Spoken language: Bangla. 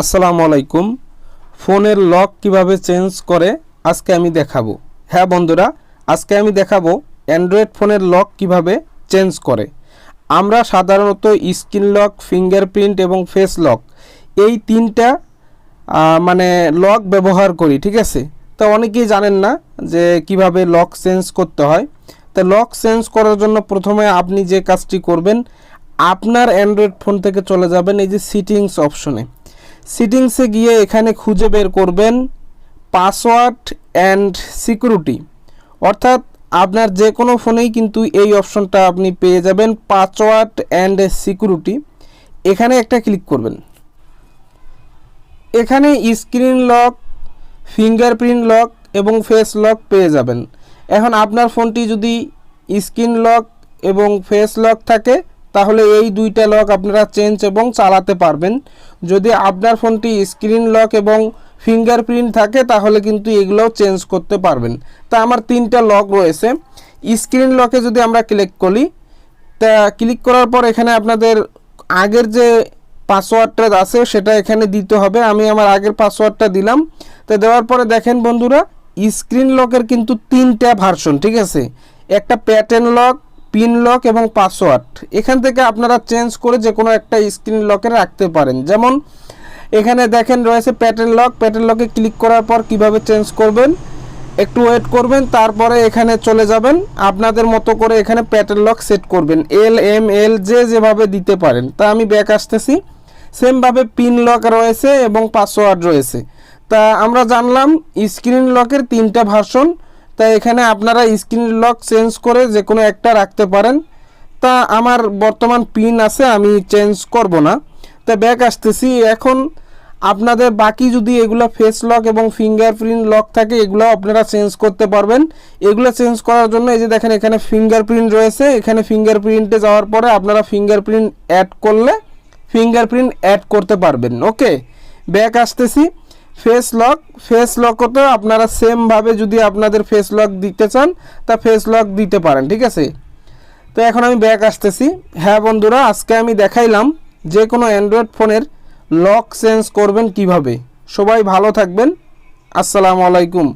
আসসালামু আলাইকুম। ফোনের লক কীভাবে চেঞ্জ করে আজকে আমি দেখাবো। হ্যাঁ বন্ধুরা, আজকে আমি দেখাবো অ্যান্ড্রয়েড ফোনের লক কীভাবে চেঞ্জ করে। আমরা সাধারণত স্ক্রিন লক, ফিঙ্গারপ্রিন্ট এবং ফেস লক এই তিনটা মানে লক ব্যবহার করি, ঠিক আছে? তো অনেকেই জানেন না যে কীভাবে লক চেঞ্জ করতে হয়। তো লক চেঞ্জ করার জন্য প্রথমে আপনি যে কাজটি করবেন, আপনার অ্যান্ড্রয়েড ফোন থেকে চলে যাবেন এই যে সিটিংস অপশনে। সিটিংসে গিয়ে এখানে খুঁজে বের করবেন পাসওয়ার্ড অ্যান্ড সিকিউরিটি অর্থাৎ আপনার যে কোনো ফোনেই কিন্তু এই অপশনটা আপনি পেয়ে যাবেন পাসওয়ার্ড অ্যান্ড সিকিউরিটি এখানে একটা ক্লিক করবেন। এখানে স্ক্রিন লক ফিঙ্গারপ্রিন্ট লক এবং ফেস লক পেয়ে যাবেন। এখন আপনার ফোনটি যদি স্ক্রিন লক এবং ফেস লক থাকে তাহলে এই দুইটা লক আপনারা চেঞ্জ এবং চালাতে পারবেন। যদি আপনার ফোনটি স্ক্রিন লক এবং ফিঙ্গারপ্রিন্ট থাকে, তাহলে কিন্তু এগুলোও চেঞ্জ করতে পারবেন। তা আমার তিনটা লক রয়েছে। স্ক্রিন লকে যদি আমরা ক্লিক করি, তা ক্লিক করার পর এখানে আপনাদের আগের যে পাসওয়ার্ডটা আছে, সেটা এখানে দিতে হবে। আমি আমার আগের পাসওয়ার্ডটা দিলাম। তো দেওয়ার পরে দেখেন বন্ধুরা স্ক্রিন লকের কিন্তু তিনটা ভার্সন ঠিক আছে? একটা প্যাটার্ন লক পিন লক এবং পাসওয়ার্ড। এখান থেকে আপনারা চেঞ্জ করে যে কোনো একটা স্ক্রিন লকে রাখতে পারেন। যেমন, এখানে দেখেন রয়েছে প্যাটার্ন লক। প্যাটার্ন লকে ক্লিক করার পর কীভাবে চেঞ্জ করবেন? একটু ওয়েট করবেন, তারপরে এখানে চলে যাবেন। আপনাদের মতো করে এখানে প্যাটার্ন লক সেট করবেন। এল, এম, এল যে যেভাবে দিতে পারেন। তা আমি ব্যাক আসতেছি। সেমভাবে পিন লক রয়েছে এবং পাসওয়ার্ড রয়েছে। তা আমরা জানলাম, স্ক্রিন লকের তিনটা ভার্সন। তা এখানে আপনারা স্ক্রিন লক চেঞ্জ করে যে কোনো একটা রাখতে পারেন। তা আমার বর্তমান পিন আছে, আমি চেঞ্জ করব না। তা ব্যাক আসতেছি, এখন আপনাদের বাকি যদি এগুলো ফেস লক এবং ফিঙ্গারপ্রিন্ট লক থাকে, এগুলো আপনারা চেঞ্জ করতে পারবেন। এগুলো চেঞ্জ করার জন্য এই যে দেখেন, এখানে ফিঙ্গারপ্রিন্ট রয়েছে। এখানে ফিঙ্গারপ্রিন্টে যাওয়ার পরে আপনারা ফিঙ্গারপ্রিন্ট অ্যাড করলে ফিঙ্গারপ্রিন্ট অ্যাড করতে পারবেন। ওকে ব্যাক আসতেছি। ফেস লক ফেস লকও আপনারা সেমভাবে যদি আপনাদের ফেস লক দিতে চান, তা ফেস লক দিতে পারেন, ঠিক আছে? তো এখন আমি ব্যাক আসতেছি। হ্যাঁ বন্ধুরা, আজকে আমি দেখাইলাম যে কোনো অ্যান্ড্রয়েড ফোনের লক চেঞ্জ করবেন কীভাবে। সবাই ভালো থাকবেন। আসসালামু আলাইকুম।